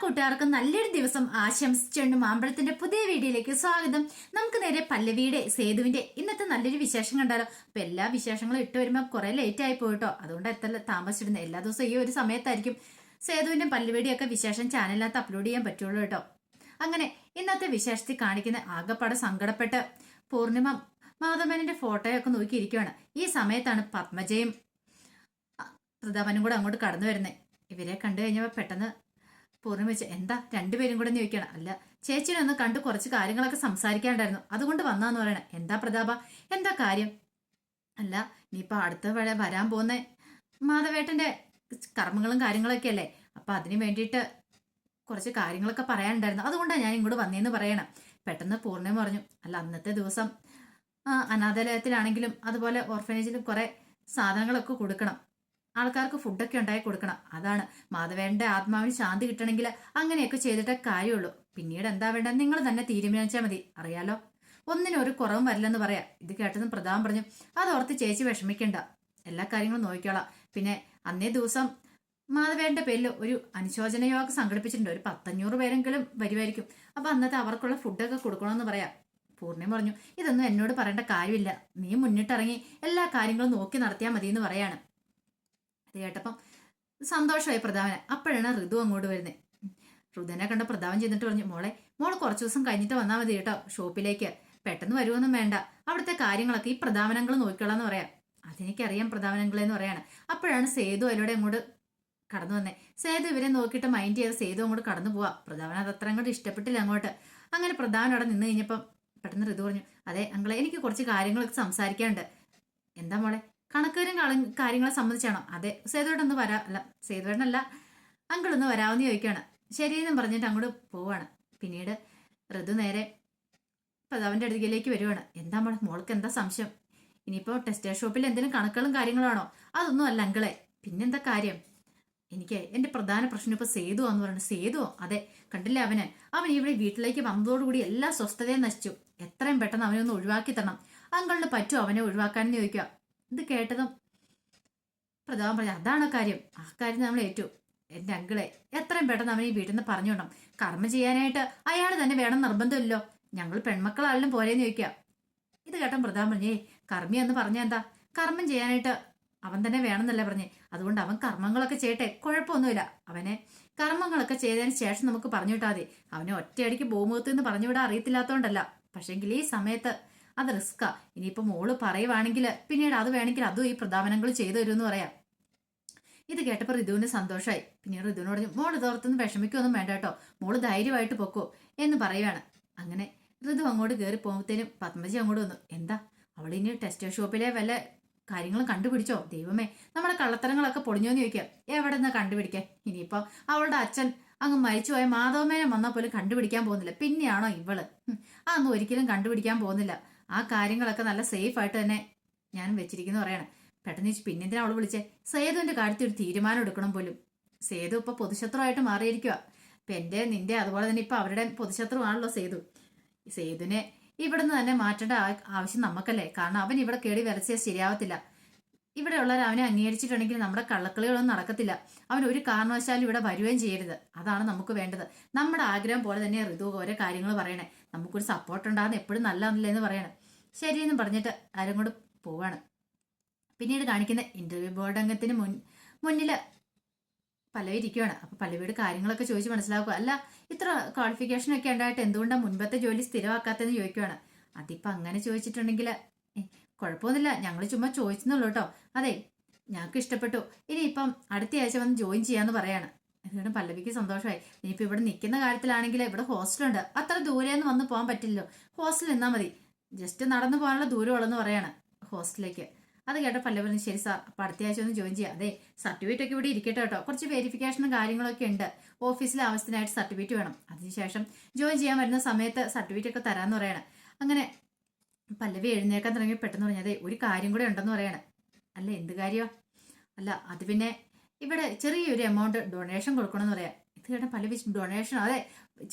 കൂട്ടുകാർക്കും നല്ലൊരു ദിവസം ആശംസിച്ചുകൊണ്ട് മാമ്പഴത്തിന്റെ പുതിയ വീഡിയോയിലേക്ക് സ്വാഗതം. നമുക്ക് നേരെ പല്ലവിയുടെ സേതുവിന്റെ ഇന്നത്തെ നല്ലൊരു വിശേഷം കണ്ടാലോ? അപ്പൊ എല്ലാ വിശേഷങ്ങളും ഇട്ട് വരുമ്പോൾ കുറെ ലേറ്റ് ആയി പോയിട്ടോ. അതുകൊണ്ട് എത്ര താമസിച്ചിരുന്നത് എല്ലാ ദിവസവും ഈ ഒരു സമയത്തായിരിക്കും സേതുവിന്റെ പല്ലവിയുടെയും ഒക്കെ വിശേഷം ചാനലിനകത്ത് അപ്ലോഡ് ചെയ്യാൻ പറ്റുള്ളൂ കേട്ടോ. അങ്ങനെ ഇന്നത്തെ വിശേഷത്തിൽ കാണിക്കുന്ന ആകപ്പാടെ സങ്കടപ്പെട്ട് പൂർണിമ മാധവനന്റെ ഫോട്ടോയൊക്കെ നോക്കിയിരിക്കുകയാണ് ഈ സമയത്താണ് പത്മജയും പ്രതാപനും കൂടെ അങ്ങോട്ട് കടന്നു വരുന്നത് ഇവരെ കണ്ടു കഴിഞ്ഞപ്പോൾ പെട്ടെന്ന് പൂർണിമ വെച്ച് എന്താ രണ്ടുപേരും കൂടെ ചോദിക്കണം അല്ല ചേച്ചിനെ ഒന്ന് കണ്ട് കുറച്ച് കാര്യങ്ങളൊക്കെ സംസാരിക്കാണ്ടായിരുന്നു അതുകൊണ്ട് വന്നാന്ന് പറയണേ എന്താ പ്രതാപ? എന്താ കാര്യം? അല്ല നീ ഇപ്പൊ അടുത്ത വഴ വരാൻ പോകുന്ന മാധവേട്ടന്റെ കർമ്മങ്ങളും കാര്യങ്ങളൊക്കെ അല്ലേ? അപ്പൊ അതിന് വേണ്ടിയിട്ട് കുറച്ച് കാര്യങ്ങളൊക്കെ പറയാനുണ്ടായിരുന്നു. അതുകൊണ്ടാണ് ഞാൻ ഇങ്ങോട്ട് വന്നേന്ന് പറയണം. പെട്ടെന്ന് പൂർണിമ പറഞ്ഞു. അല്ല അന്നത്തെ ദിവസം അനാഥാലയത്തിലാണെങ്കിലും അതുപോലെ ഓർഫനേജിലും കുറെ സാധനങ്ങളൊക്കെ കൊടുക്കണം. ആൾക്കാർക്ക് ഫുഡൊക്കെ ഉണ്ടാക്കി കൊടുക്കണം. അതാണ്. മാധവേന്റെ ആത്മാവിന് ശാന്തി കിട്ടണമെങ്കിൽ അങ്ങനെയൊക്കെ ചെയ്തിട്ടേ കാര്യമുള്ളൂ. പിന്നീട് എന്താ വേണ്ടത്? നിങ്ങൾ തന്നെ തീരുമാനിച്ചാൽ മതി. അറിയാലോ? ഒന്നിനും ഒരു കുറവും വരില്ലെന്ന് പറയാം. ഇത് കേട്ടതും പ്രധാനം പറഞ്ഞു അതോർത്ത് ചേച്ചി വിഷമിക്കണ്ട. എല്ലാ കാര്യങ്ങളും നോക്കിക്കോളാം. പിന്നെ അന്നേ ദിവസം മാധവേന്റെ പേരിൽ ഒരു അനുശോചന യോഗം സംഘടിപ്പിച്ചിട്ടുണ്ട്. ഒരു പത്തഞ്ഞൂറ് പേരെങ്കിലും വരുമായിരിക്കും. അപ്പൊ അന്നത്തെ അവർക്കുള്ള ഫുഡൊക്കെ കൊടുക്കണമെന്ന് പറയാം. പൂർണിമ പറഞ്ഞു ഇതൊന്നും എന്നോട് പറയേണ്ട കാര്യമില്ല. നീ മുന്നിട്ടിറങ്ങി എല്ലാ കാര്യങ്ങളും നോക്കി നടത്തിയാൽ മതി എന്ന് പറയാണ്. ഇത് കേട്ടപ്പം സന്തോഷമായി പ്രധാവന് അപ്പോഴാണ് ഋതു അങ്ങോട്ട് വരുന്നത് ഋതുവിനെ കണ്ട പ്രതാപൻ ചെന്നിട്ട് പറഞ്ഞു മോളെ മോൾ കുറച്ച് ദിവസം കഴിഞ്ഞിട്ട് വന്നാൽ മതി കേട്ടോ ഷോപ്പിലേക്ക്. പെട്ടെന്ന് വരുമൊന്നും വേണ്ട. അവിടുത്തെ കാര്യങ്ങളൊക്കെ ഈ പ്രധാവനങ്ങൾ നോക്കിക്കൊള്ളാന്ന് പറയാം. അതെനിക്കറിയാം പ്രധാവനങ്ങളെന്ന് പറയാണ്. അപ്പോഴാണ് സേതു അതിലൂടെ അങ്ങോട്ട് കടന്നു വന്നേ. സേതു ഇവരെ നോക്കിയിട്ട് മൈൻഡ് ചെയ്ത് സേതു അങ്ങോട്ട് കടന്നു പോവാ. പ്രധാവൻ അത് അത്ര അങ്ങോട്ട് ഇഷ്ടപ്പെട്ടില്ല അങ്ങോട്ട്. അങ്ങനെ പ്രധാവൻ അവിടെ നിന്ന് കഴിഞ്ഞപ്പം പെട്ടെന്ന് ഋതു പറഞ്ഞു അതെ അങ്കളെ എനിക്ക് കുറച്ച് കാര്യങ്ങളൊക്കെ സംസാരിക്കാനുണ്ട്. എന്താ മോളെ കണക്കുകാരും കാര്യങ്ങളെ സംബന്ധിച്ചാണോ അതെ സേതുവേട്ടൊന്ന് വരാ. അല്ല സേതുവേട്ടനല്ല അങ്കിൾ ഒന്ന് വരാമെന്ന് ചോദിക്കുകയാണ് ശരിയെന്നും പറഞ്ഞിട്ട് അങ്ങോട്ട് പോവാണ്. പിന്നീട് ഋതു നേരെ പ്രതാവിന്റെ അടുത്തേക്ക് വരുവാണ്. എന്താ മോളെ മോൾക്ക് എന്താ സംശയം? ഇനിയിപ്പോൾ ടെസ്റ്റർ ഷോപ്പിൽ എന്തെങ്കിലും കണക്കുകളും കാര്യങ്ങളാണോ അതൊന്നും അല്ല അങ്കിളെ. പിന്നെന്താ കാര്യം? എനിക്ക് എന്റെ പ്രധാന പ്രശ്നം ഇപ്പോൾ സേതുവോ എന്ന് പറയുന്നത്. സേതുവോ? അതെ കണ്ടില്ലേ അവന്? അവൻ ഇവിടെ വീട്ടിലേക്ക് വന്നതോടുകൂടി എല്ലാ സ്വസ്ഥതയും നശിച്ചു. എത്രയും പെട്ടെന്ന് അവനെ ഒന്ന് ഒഴിവാക്കി തരണം. അങ്കളിന് പറ്റുമോ അവനെ ഒഴിവാക്കാനെന്ന് ചോദിക്കുക? ഇത് കേട്ടതും പ്രതാപം പറഞ്ഞു അതാണ് കാര്യം. ആ കാര്യം നമ്മൾ ഏറ്റു. എന്റെ അങ്കിളെ എത്രയും പെട്ടെന്ന് അവൻ ഈ വീട്ടിൽ നിന്ന് പറഞ്ഞു കർമ്മം ചെയ്യാനായിട്ട് അയാൾ തന്നെ വേണം നിർബന്ധമില്ലല്ലോ ഞങ്ങൾ പെൺമക്കളാലും പോരേന്ന് ചോദിക്കാം. ഇത് കേട്ടൻ പ്രതാപം പറഞ്ഞേ കർമ്മി എന്ന് പറഞ്ഞ എന്താ? കർമ്മം ചെയ്യാനായിട്ട് അവൻ തന്നെ വേണമെന്നല്ല പറഞ്ഞേ. അതുകൊണ്ട് അവൻ കർമ്മങ്ങളൊക്കെ ചെയ്യട്ടെ. കുഴപ്പമൊന്നുമില്ല. അവനെ കർമ്മങ്ങളൊക്കെ ചെയ്തതിന് ശേഷം നമുക്ക് പറഞ്ഞു വിട്ടാതെ അവനെ ഒറ്റയടിക്ക് ഭൂമുഖത്ത് നിന്ന് പറഞ്ഞു വിടാൻ അറിയത്തില്ലാത്തതുകൊണ്ടല്ല പക്ഷെങ്കിൽ ഈ സമയത്ത് അത് റിസ്ക്കാ ഇനിയിപ്പോൾ മോൾ പറയുവാണെങ്കിൽ പിന്നീട് അത് വേണമെങ്കിൽ അതും ഈ പ്രതാപനങ്ങൾ ചെയ്തു തരുമെന്ന് പറയാം. ഇത് കേട്ടപ്പോൾ ഋതുവിന് സന്തോഷമായി പിന്നീട് ഋതുവിനോട് പറഞ്ഞു മോൾ ഇതോർത്തൊന്നും വിഷമിക്കൊന്നും വേണ്ട കേട്ടോ. മോൾ ധൈര്യമായിട്ട് പൊക്കോ എന്ന് പറയുവാണ്. അങ്ങനെ ഋതു അങ്ങോട്ട് കയറി പോകുമ്പോഴത്തേനും പത്മജി അങ്ങോട്ട് വന്നു. എന്താ? അവൾ ഇനി ടെസ്റ്റ് ഷോപ്പിലെ വല്ല കാര്യങ്ങളും കണ്ടുപിടിച്ചോ? ദൈവമേ നമ്മുടെ കള്ളത്തരങ്ങളൊക്കെ പൊളിഞ്ഞോന്ന് ചോദിക്കാം. എവിടെ നിന്ന് കണ്ടുപിടിക്കാൻ? ഇനിയിപ്പോ അവളുടെ അച്ഛൻ അങ്ങ് മരിച്ചുപോയ മാധവമേനെ വന്നാൽ പോലും കണ്ടുപിടിക്കാൻ പോകുന്നില്ല. പിന്നെയാണോ ഇവൾ? അതൊന്നും ഒരിക്കലും കണ്ടുപിടിക്കാൻ പോകുന്നില്ല. ആ കാര്യങ്ങളൊക്കെ നല്ല സേഫ് ആയിട്ട് തന്നെ ഞാൻ വെച്ചിരിക്കുന്നു പറയണേ. പെട്ടെന്ന് ചോദിച്ചു പിന്നെന്തിനാ അവൾ വിളിച്ചേ? സേതുവിന്റെ കാര്യത്തിൽ ഒരു തീരുമാനം എടുക്കണം പോലും. സേതു ഇപ്പൊ പൊതുശത്രുവായിട്ട് മാറിയിരിക്കുക ഇപ്പൊ എന്റെ നിന്റെ അതുപോലെ തന്നെ ഇപ്പൊ അവരുടെ പൊതുശത്രുവാണല്ലോ സേതു. സേതുവിനെ ഇവിടുന്ന് തന്നെ മാറ്റേണ്ട ആവശ്യം നമുക്കല്ലേ? കാരണം അവൻ ഇവിടെ കേടി വരച്ചേ ശരിയാവത്തില്ല. ഇവിടെയുള്ളവർ അവനെ അംഗീകരിച്ചിട്ടുണ്ടെങ്കിൽ നമ്മുടെ കള്ളക്കളികളൊന്നും നടക്കത്തില്ല. അവൻ ഒരു കാരണവശാലും ഇവിടെ വരുകയും ചെയ്യരുത്. അതാണ് നമുക്ക് വേണ്ടത്. നമ്മുടെ ആഗ്രഹം പോലെ തന്നെ ഋതു ഓരോ കാര്യങ്ങൾ പറയണേ. നമുക്കൊരു സപ്പോർട്ട് ഉണ്ടാകുന്ന എപ്പോഴും നല്ലതല്ലേ എന്ന് പറയണേ. ശരിയെന്ന് പറഞ്ഞിട്ട് ആരും കൂടെ പോവാണ്. പിന്നീട് കാണിക്കുന്ന ഇന്റർവ്യൂ ബോർഡ് അംഗത്തിന് മുൻ മുന്നിൽ പല്ലവി ഇരിക്കുകയാണ് അപ്പൊ പല്ലവിയുടെ കാര്യങ്ങളൊക്കെ ചോദിച്ച് മനസ്സിലാക്കുക. അല്ല ഇത്ര ക്വാളിഫിക്കേഷൻ ഒക്കെ ഉണ്ടായിട്ട് എന്തുകൊണ്ടാണ് മുൻപത്തെ ജോലി സ്ഥിരമാക്കാത്തതെന്ന് ചോദിക്കുകയാണ് അതിപ്പോ അങ്ങനെ ചോദിച്ചിട്ടുണ്ടെങ്കിൽ കുഴപ്പമൊന്നുമില്ല. ഞങ്ങൾ ചുമ്മാ ചോദിച്ചെന്നുള്ളൂ കേട്ടോ അതെ ഞങ്ങൾക്ക് ഇഷ്ടപ്പെട്ടു. ഇനിയിപ്പം അടുത്ത ആഴ്ച വന്ന് ജോയിൻ ചെയ്യാന്ന് പറയാണ്. എന്നിട്ട് പല്ലവിക്ക് സന്തോഷമായി. ഇനിയിപ്പോൾ ഇവിടെ നിൽക്കുന്ന കാര്യത്തിലാണെങ്കിൽ ഇവിടെ ഹോസ്റ്റലുണ്ട്. അത്ര ദൂരെയൊന്നും വന്ന് പോകാൻ പറ്റില്ലല്ലോ. ഹോസ്റ്റലിൽ നിന്നാൽ മതി. ജസ്റ്റ് നടന്നു പോകാനുള്ള ദൂരമുള്ളെന്ന് പറയാണ് ഹോസ്റ്റലിലേക്ക്. അത് കേട്ട പറഞ്ഞു ശരി സാർ അപ്പം അടുത്ത ആഴ്ച ഒന്ന് ജോയിൻ ചെയ്യാം. അതെ സർട്ടിഫിക്കറ്റ് ഒക്കെ ഇവിടെ ഇരിക്കട്ടെ കേട്ടോ. കുറച്ച് വെരിഫിക്കേഷനും കാര്യങ്ങളൊക്കെ ഉണ്ട്. ഓഫീസിലെ ആവശ്യത്തിനായിട്ട് സർട്ടിഫിക്കറ്റ് വേണം. അതിനുശേഷം ജോയിൻ ചെയ്യാൻ വരുന്ന സമയത്ത് സർട്ടിഫിക്കറ്റ് ഒക്കെ തരാമെന്ന് പറയണം. അങ്ങനെ പല്ലവി എഴുന്നേക്കാൻ തുടങ്ങി പെട്ടെന്ന് പറഞ്ഞു അതെ ഒരു കാര്യം കൂടെ ഉണ്ടെന്ന് പറയണം. അല്ല എന്ത് കാര്യമോ അല്ല അത് പിന്നെ ഇവിടെ ചെറിയൊരു എമൗണ്ട് ഡൊണേഷൻ കൊടുക്കണമെന്ന് പറയാം. ഇത് കേട്ട പല്ലവി ഡൊണേഷൻ അതെ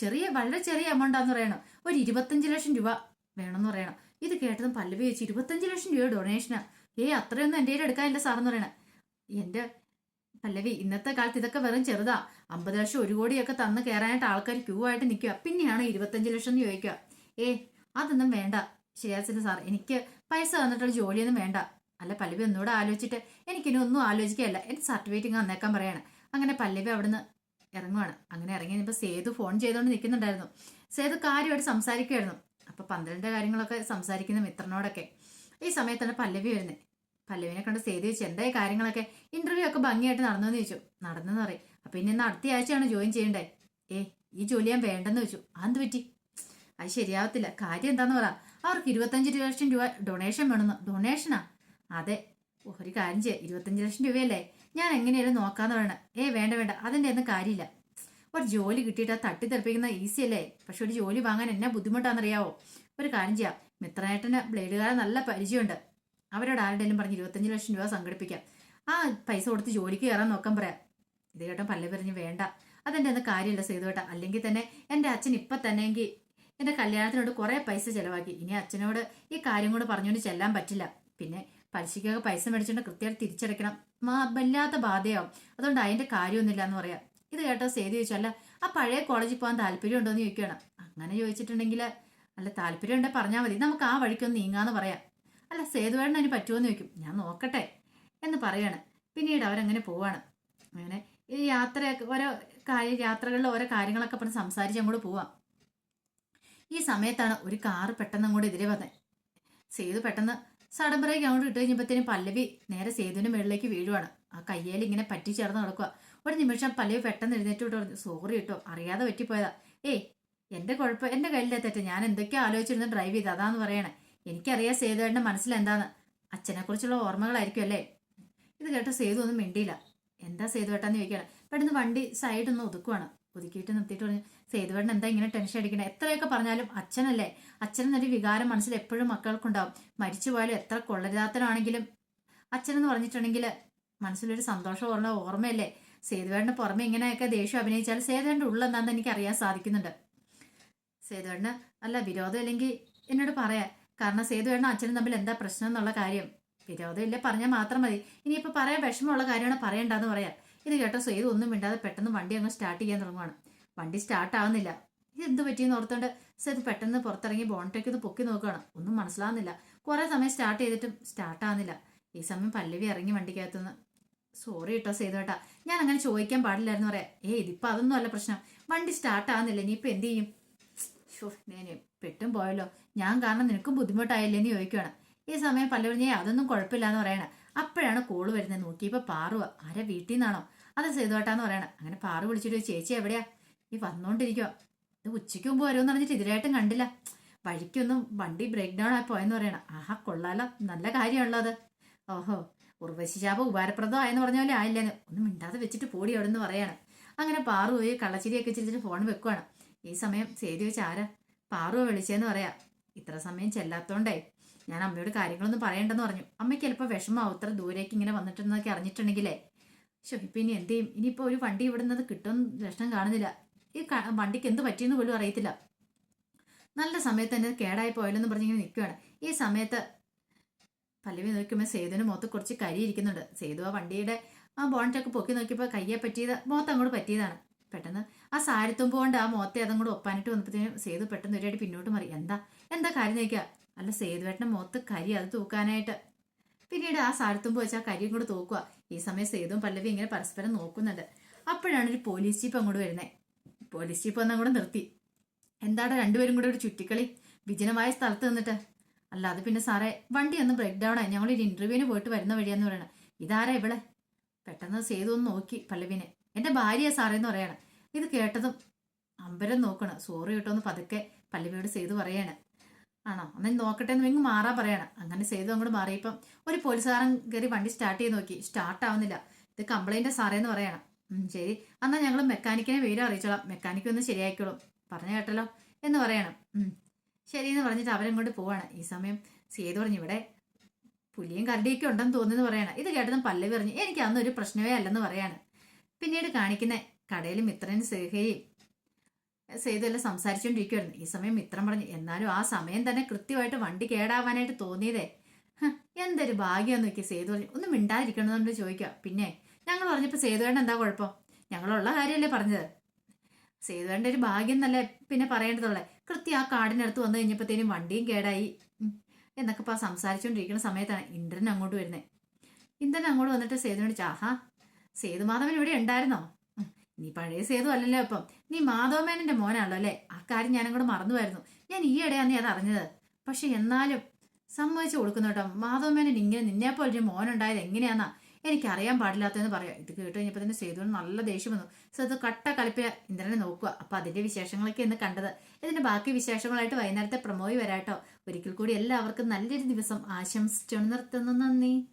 ചെറിയ വളരെ ചെറിയ എമൗണ്ട് ആണെന്ന് പറയണം. ഒരു ഇരുപത്തഞ്ച് ലക്ഷം രൂപ വേണമെന്ന് പറയണം. ഇത് കേട്ടതും പല്ലവി വെച്ച് ഇരുപത്തഞ്ച് ലക്ഷം രൂപ ഡൊണേഷനാ ഏ അത്രയൊന്നും എന്റെ കയ്യിൽ എടുക്കാനില്ല സാറെന്ന് പറയണേ. എന്റെ പല്ലവി ഇന്നത്തെ കാലത്ത് ഇതൊക്കെ വെറും ചെറുതാ. അമ്പത് ലക്ഷം ഒരു കോടിയൊക്കെ തന്ന് കയറാനായിട്ട് ആൾക്കാർ ക്യൂ ആയിട്ട് നിൽക്കുക പിന്നെയാണ് ഇരുപത്തഞ്ച് ലക്ഷം എന്ന് ചോദിക്കുക ഏ അതൊന്നും വേണ്ട. ശരിയാസിന് സാർ എനിക്ക് പൈസ തന്നിട്ടുള്ള ജോലിയൊന്നും വേണ്ട. അല്ല പല്ലവി ഒന്നുകൂടെ ആലോചിച്ചിട്ട് എനിക്കിനി ഒന്നും ആലോചിക്കുകയല്ല. എന്റെ സർട്ടിഫിക്കറ്റ് ഇങ്ങ് തന്നേക്കാൻ പറയാണ്. അങ്ങനെ പല്ലവി അവിടുന്ന് ഇറങ്ങുവാണ്. അങ്ങനെ ഇറങ്ങി ഇപ്പോൾ സേതു ഫോൺ ചെയ്തുകൊണ്ട് നിൽക്കുന്നുണ്ടായിരുന്നു സേതു കാര്യമായിട്ട് സംസാരിക്കുമായിരുന്നു അപ്പോൾ പന്ത്രണ്ട് കാര്യങ്ങളൊക്കെ സംസാരിക്കുന്ന മിത്രനോടൊക്കെ. ഈ സമയത്താണ് പല്ലവി വരുന്നത് പല്ലവിനെ കണ്ട് സേതു ചോദിച്ചു എന്തായി കാര്യങ്ങളൊക്കെ? ഇന്റർവ്യൂ ഒക്കെ ഭംഗിയായിട്ട് നടന്നെന്ന് ചോദിച്ചു. നടന്നെന്ന് പറയും. അപ്പം ഇനി ഇന്ന് അടുത്ത ആഴ്ചയാണ് ജോയിൻ ചെയ്യേണ്ടേ? ഏ ഈ ജോലി ഞാൻ വേണ്ടെന്ന് ചോദിച്ചു. അതെന്ത് പറ്റി? അത് ശരിയാവത്തില്ല. കാര്യം എന്താന്ന് പറ. അവർക്ക് ഇരുപത്തഞ്ച് ലക്ഷം രൂപ ഡൊണേഷൻ വേണമെന്ന് ഡൊണേഷനാ അതെ. ഒരു കാര്യം ചെയ്യാം. ഇരുപത്തഞ്ച് ലക്ഷം രൂപയല്ലേ? ഞാൻ എങ്ങനെയാലും നോക്കാന്ന് പറയണം. ഏ വേണ്ട വേണ്ട. അതിന്റെ ഒന്നും കാര്യമില്ല. ഒരു ജോലി കിട്ടിയിട്ട് തട്ടിത്തെറിപ്പിക്കുന്ന ഈസി അല്ലേ? പക്ഷെ ഒരു ജോലി വാങ്ങാൻ എന്നാ ബുദ്ധിമുട്ടാണെന്നറിയാവോ ഒരു കാര്യം ചെയ്യാം. മിത്രനേട്ടന് ബ്ലേഡുകാരൻ നല്ല പരിചയമുണ്ട്. അവരോട് ആരുടെയും പറഞ്ഞ് ഇരുപത്തഞ്ച് ലക്ഷം രൂപ സംഘടിപ്പിക്കാം. ആ പൈസ കൊടുത്ത് ജോലിക്ക് കയറാൻ നോക്കാൻ പറയാം. ഇത് കേട്ടോ പല്ലേ പറഞ്ഞ് വേണ്ട. അതെന്റെ ഒന്ന് കാര്യമില്ല സേതുവേട്ട. അല്ലെങ്കിൽ തന്നെ എന്റെ അച്ഛൻ ഇപ്പം തന്നെയെങ്കിൽ എന്റെ കല്യാണത്തിനോട് കുറേ പൈസ ചിലവാക്കി. ഇനി അച്ഛനോട് ഈ കാര്യം കൂടെ പറഞ്ഞുകൊണ്ട് ചെല്ലാൻ പറ്റില്ല. പിന്നെ പലിശയ്ക്കൊക്കെ പൈസ മേടിച്ചുകൊണ്ട് കൃത്യമായിട്ട് തിരിച്ചടയ്ക്കണം. മാ വല്ലാത്ത ബാധയാവും. അതുകൊണ്ട് അതിന്റെ കാര്യമൊന്നുമില്ല എന്ന് പറയാം. ഇത് കേട്ടോ സേതു ചോദിച്ചല്ല ആ പഴയ കോളേജിൽ പോകാൻ താല്പര്യം ഉണ്ടോ എന്ന് ചോദിക്കുകയാണ് അങ്ങനെ ചോദിച്ചിട്ടുണ്ടെങ്കിൽ അല്ല താല്പര്യം ഉണ്ടെങ്കിൽ പറഞ്ഞാൽ മതി. നമുക്ക് ആ വഴിക്കൊന്ന് നീങ്ങാന്ന് പറയാം. അല്ല സേതുവേട്ടൻ അതിന് പറ്റുമോന്ന് ചോദിക്കും. ഞാൻ നോക്കട്ടെ എന്ന് പറയാണ്. പിന്നീട് അവരങ്ങനെ പോവാണ്. അങ്ങനെ ഈ യാത്രയൊക്കെ ഓരോ കാര്യ യാത്രകളിൽ ഓരോ കാര്യങ്ങളൊക്കെ പറഞ്ഞ് സംസാരിച്ച് അങ്ങോട്ട് പോവാം. ഈ സമയത്താണ് ഒരു കാറ് പെട്ടെന്ന് അങ്ങോട്ട് എതിരെ വന്നത് സേതു പെട്ടെന്ന് സഡം ബ്രേക്ക് അങ്ങോട്ട് ഇട്ട് കഴിഞ്ഞപ്പോഴത്തേനും പല്ലവി നേരെ സേതുവിന് മുകളിലേക്ക് വീഴുവാണ്. ആ കയ്യേൽ ഇങ്ങനെ പറ്റി ചേർന്ന് നടക്കുക ഒരു നിമിഷം പല്ലവി പെട്ടെന്ന് എഴുന്നേറ്റ് വിട്ട് പറഞ്ഞു സോറി കേട്ടോ അറിയാതെ പറ്റിപ്പോയതാ. ഏയ് എന്റെ കുഴപ്പം എന്റെ കയ്യിലെ തെറ്റ്. ഞാൻ എന്തൊക്കെയോ ആലോചിച്ചിരുന്ന് ഡ്രൈവ് ചെയ്ത് അതാന്ന് പറയണേ. എനിക്കറിയാം സേതുവേട്ടന്റെ മനസ്സിൽ എന്താന്ന് അച്ഛനെ കുറിച്ചുള്ള ഓർമ്മകളായിരിക്കും അല്ലേ ഇത് കേട്ടോ സേതു ഒന്നും മിണ്ടിയില്ല. എന്താ സേതുവേട്ടാന്ന് ചോദിക്കുകയാണ്. പെട്ടെന്ന് വണ്ടി സൈഡിൽ ഒന്ന് ഒതുക്കുവാണ്. ഒതുക്കിയിട്ട് നിർത്തിയിട്ട് പറഞ്ഞു സേതുവേട്ടൻ എന്താ ഇങ്ങനെ ടെൻഷൻ അടിക്കണേ? എത്രയൊക്കെ പറഞ്ഞാലും അച്ഛനല്ലേ? അച്ഛനെന്നൊരു വികാരം മനസ്സിൽ എപ്പോഴും മക്കൾക്കുണ്ടാവും. മരിച്ചു പോയാലും എത്ര കൊള്ളരുതാത്തനാണെങ്കിലും അച്ഛനെന്ന് പറഞ്ഞിട്ടുണ്ടെങ്കിൽ മനസ്സിലൊരു സന്തോഷം ഓർമ്മ ഓർമ്മയല്ലേ? സേതുവേടിന് പുറമെ ഇങ്ങനെയൊക്കെ ദേഷ്യം അഭിനയിച്ചാൽ സേതുവേട്ടന്റെ ഉള്ളെന്താന്ന് എനിക്ക് അറിയാൻ സാധിക്കുന്നുണ്ട്. സേതുവേടിന് അല്ല വിരോധം ഇല്ലെങ്കിൽ എന്നോട് പറയാം. കാരണം സേതുവേട്ടനും അച്ഛനും തമ്മിൽ എന്താ പ്രശ്നം എന്നുള്ള കാര്യം. വിരോധം ഇല്ല പറഞ്ഞാൽ മാത്രം മതി. ഇനിയിപ്പോൾ പറയാൻ വിഷമമുള്ള കാര്യമാണ് പറയണ്ടെന്ന് പറയാം. ഇത് കേട്ടോ സേതു ഒന്നും മിണ്ടാതെ പെട്ടെന്ന് വണ്ടി അങ്ങ് സ്റ്റാർട്ട് ചെയ്യാൻ തുടങ്ങുവാണ്. വണ്ടി സ്റ്റാർട്ട് ആവുന്നില്ല. ഇത് എന്ത് പറ്റിയെന്ന് ഓർത്തോണ്ട് സേതു പെട്ടെന്ന് പുറത്തിറങ്ങി ബോണ്ടേക്ക് ഒന്ന് പൊക്കി നോക്കുകയാണ് ഒന്നും മനസ്സിലാവുന്നില്ല. കുറേ സമയം സ്റ്റാർട്ട് ചെയ്തിട്ടും സ്റ്റാർട്ട് ആവുന്നില്ല. ഈ സമയം പല്ലവി ഇറങ്ങി വണ്ടിക്കകത്തുനിന്ന്. സോറി കേട്ടോ കേട്ടാ. ഞാൻ അങ്ങനെ ചോദിക്കാൻ പാടില്ലായിരുന്നു പറയാം. ഏയ് ഇതിപ്പോൾ അതൊന്നും അല്ല പ്രശ്നം. വണ്ടി സ്റ്റാർട്ട് ആവുന്നില്ല ഇനി ഇനിയിപ്പോൾ എന്ത് ചെയ്യും? ഞാൻ പെട്ടും പോയല്ലോ. ഞാൻ കാരണം നിനക്കും ബുദ്ധിമുട്ടായില്ലേ എന്ന് ചോദിക്കുകയാണ് ഈ സമയം പല്ലവി അതൊന്നും കുഴപ്പമില്ല എന്ന് പറയണേ. അപ്പോഴാണ് കോൾ വരുന്നത്. നോക്കിയപ്പോൾ പാറുവ. ആരാ വീട്ടിൽ നിന്നാണോ അത് സേതുവേട്ടാന്ന് പറയണ. അങ്ങനെ പാറു വിളിച്ചിട്ട് ചേച്ചി എവിടെയാ? നീ വന്നോണ്ടിരിക്കുക ഇത് ഉച്ചയ്ക്ക് മുമ്പ് വരുമെന്ന് പറഞ്ഞിട്ട് ഇതിലായിട്ടും കണ്ടില്ല. വഴിക്കൊന്നും വണ്ടി ബ്രേക്ക് ഡൗൺ ആയി പോയെന്ന് പറയണ. ആഹാ കൊള്ളാലോ. നല്ല കാര്യമാണല്ലോ അത്. ഓഹോ ഉർവശി ഉപകാരപ്രദം ഉപകാരപ്രദമായെന്ന് പറഞ്ഞ പോലെ ആയില്ലെന്ന്. ഒന്നും മിണ്ടാതെ വെച്ചിട്ട് പോടി അവിടെ നിന്ന് പറയാണ്. അങ്ങനെ പാറു പോയി കള്ളച്ചിരിയൊക്കെ ചിരിച്ചിട്ട് ഫോൺ വെക്കുവാണ്. ഈ സമയം സേതു വെച്ച് ആരാ? പാറു വിളിച്ചേന്ന് പറയാ. ഇത്ര സമയം ചെല്ലാത്തോണ്ടേ. ഞാൻ അമ്മയോട് കാര്യങ്ങളൊന്നും പറയണ്ടെന്ന് പറഞ്ഞു. അമ്മയ്ക്ക് ചിലപ്പോൾ വിഷമാവും. ഇത്ര ദൂരേക്ക് ഇങ്ങനെ വന്നിട്ടുണ്ടെന്നൊക്കെ അറിഞ്ഞിട്ടുണ്ടെങ്കിലേ. ശോ ഇപ്പം ഇനി എന്ത്? ചെയ്യും ഇനിയിപ്പോൾ ഒരു വണ്ടി ഇവിടുന്നത് കിട്ടും ലക്ഷണം കാണുന്നില്ല. ഈ വണ്ടിക്ക് എന്ത് പറ്റിയെന്ന് പോലും അറിയത്തില്ല. നല്ല സമയത്ത് തന്നെ കേടായി പോയല്ലെന്ന് പറഞ്ഞിങ്ങനെ നിൽക്കുകയാണ് ഈ സമയത്ത് പല്ലവി നോക്കുമ്പോൾ സേതുവിന് മുഖത്ത് കുറച്ച് കരി ഇരിക്കുന്നുണ്ട്. സേതു ആ വണ്ടിയുടെ ആ ബോണ്ടൊക്കെ പൊക്കി നോക്കിയപ്പോൾ കയ്യെ പറ്റിയത് മുഖത്ത് അങ്ങോട്ട് പറ്റിയതാണ്. പെട്ടെന്ന് ആ സാരിത്തുമ്പോൾ കൊണ്ട് ആ മുഖത്തെ അതങ്ങോട്ട് ഒപ്പാനിട്ട് വന്നപ്പോഴത്തേനും സേതു പെട്ടെന്ന് ഒരു പിന്നോട്ട് മാറി. എന്താ? എന്താ കാര്യം നോക്കുക അല്ല സേതുവേട്ടന്റെ മുഖത്ത് കരി അത് തൂക്കാനായിട്ട്. പിന്നീട് ആ സാരത്തുമ്പ് വെച്ച് ആ കരിയും കൂടെ തോക്കുക ഈ സമയം സേതും പല്ലവി ഇങ്ങനെ പരസ്പരം നോക്കുന്നുണ്ട്. അപ്പോഴാണ് ഒരു പോലീസ് ജീപ്പ് അങ്ങോട്ട് വരുന്നത് പോലീസ് ജീപ്പ് വന്ന് അങ്ങോട്ട് നിർത്തി. എന്താണ് രണ്ടുപേരും കൂടെ ഒരു ചുറ്റിക്കളി? വിജനമായ സ്ഥലത്ത് നിന്നിട്ട്. അല്ലാതെ പിന്നെ സാറേ വണ്ടി ഒന്ന് ബ്രേക്ക് ഡൗൺ ആയി. ഞങ്ങൾ ഒരു ഇന്റർവ്യൂവിന് പോയിട്ട് വരുന്ന വഴിയാന്ന് പറയണം. ഇതാരാ ഇവിടെ പെട്ടെന്ന് സേതു ഒന്ന് നോക്കി പല്ലവിനെ. എന്റെ ഭാര്യയാ സാറേ എന്ന് പറയണം. ഇത് കേട്ടതും അമ്പരം നോക്കണം. സോറി കേട്ടോ എന്ന് പതുക്കെ പല്ലവിയോട് സേതു പറയാണ്. ആണോ? എന്നാൽ നോക്കട്ടെ എന്ന് ഇങ്ങ് മാറാ പറയണം. അങ്ങനെ ചെയ്തു അങ്ങോട്ട് മാറിയപ്പം ഒരു പോലീസുകാരൻ കയറി വണ്ടി സ്റ്റാർട്ട് ചെയ്ത് നോക്കി. സ്റ്റാർട്ട് ആവുന്നില്ല. ഇത് കംപ്ലൈന്റ് സാറേ എന്ന് പറയണം. ശരി. എന്നാൽ ഞങ്ങൾ മെക്കാനിക്കിനെ വിവരം അറിയിച്ചോളാം. മെക്കാനിക്ക് ഒന്ന് ശരിയാക്കിക്കോളും പറഞ്ഞു കേട്ടല്ലോ എന്ന് പറയണം. ശരി എന്ന് പറഞ്ഞിട്ട് അവരങ്ങോട്ട് പോവാണ്. ഈ സമയം സേതു പറഞ്ഞു ഇവിടെ പുലിയും കരടിയൊക്കെ ഉണ്ടെന്ന് തോന്നുന്നു പറയണം. ഇത് കേട്ടതും പല്ലവി പറഞ്ഞു എനിക്ക് അന്നൊരു പ്രശ്നമേ അല്ലെന്ന് പറയാണ്. പിന്നീട് കാണിക്കുന്ന കടയിലും മിത്രനും സേഹയും സേതു എല്ലാം സംസാരിച്ചുകൊണ്ടിരിക്കുവായിരുന്നു ഈ സമയം മിത്രം പറഞ്ഞു. എന്നാലും ആ സമയം തന്നെ കൃത്യമായിട്ട് വണ്ടി കേടാവാനായിട്ട് തോന്നിയതേ. എന്തൊരു ഭാഗ്യം നോക്കി സേതു പറഞ്ഞു. ഒന്നും മിണ്ടാതിരിക്കണമെന്നുണ്ട് ചോദിക്കുക. പിന്നെ ഞങ്ങൾ പറഞ്ഞപ്പോൾ സേതുവേണ്ട എന്താ കുഴപ്പം? ഞങ്ങളുള്ള കാര്യമല്ലേ പറഞ്ഞത്? സേതുവേണ്ട ഒരു ഭാഗ്യം എന്നല്ലേ പിന്നെ പറയേണ്ടതുള്ളേ കൃത്യം ആ കാടിനടുത്ത് വന്നു കഴിഞ്ഞപ്പോഴത്തേനും വണ്ടിയും കേടായി. എന്നൊക്കെ ഇപ്പം സംസാരിച്ചുകൊണ്ടിരിക്കുന്ന സമയത്താണ് ഇന്ദ്രൻ അങ്ങോട്ട് വരുന്നത് ഇന്ദ്രൻ അങ്ങോട്ട് വന്നിട്ട് സേതുവിനോട് ചാഹാ സേതുമാധവൻ ഇവിടെ ഉണ്ടായിരുന്നോ. നീ പഴയ സേതു അല്ലല്ലോ ഇപ്പം. നീ മാധവമേനന്റെ മോനാണല്ലോ അല്ലേ? ആ കാര്യം ഞാനങ്ങോട്ട് മറന്നുമായിരുന്നു ഞാൻ ഈ ഇടയാണ് നീ അത് അറിഞ്ഞത്. പക്ഷെ എന്നാലും സമ്മതിച്ചു കൊടുക്കുന്നു കേട്ടോ. മാധവമേനൻ ഇങ്ങനെ ഒരു മോനുണ്ടായത് എങ്ങനെയാന്നാ? എനിക്കറിയാൻ പാടില്ലാത്തതെന്ന് പറയാം. ഇത് കേട്ട് കഴിഞ്ഞപ്പോൾ തന്നെ സേതുവിന് നല്ല ദേഷ്യം വന്നു. സേതു കട്ട കലപ്പിയ ഇന്ദ്രനെ നോക്കുക. അപ്പൊ അതിന്റെ വിശേഷങ്ങളൊക്കെ ഇന്ന് കണ്ടത്. ഇതിന്റെ ബാക്കി വിശേഷങ്ങളായിട്ട് വൈകുന്നേരത്തെ പ്രമോയി വരാട്ടോ. ഒരിക്കൽ കൂടി എല്ലാവർക്കും നല്ലൊരു ദിവസം ആശംസിച്ചു നിർത്തുന്നു. നന്ദി.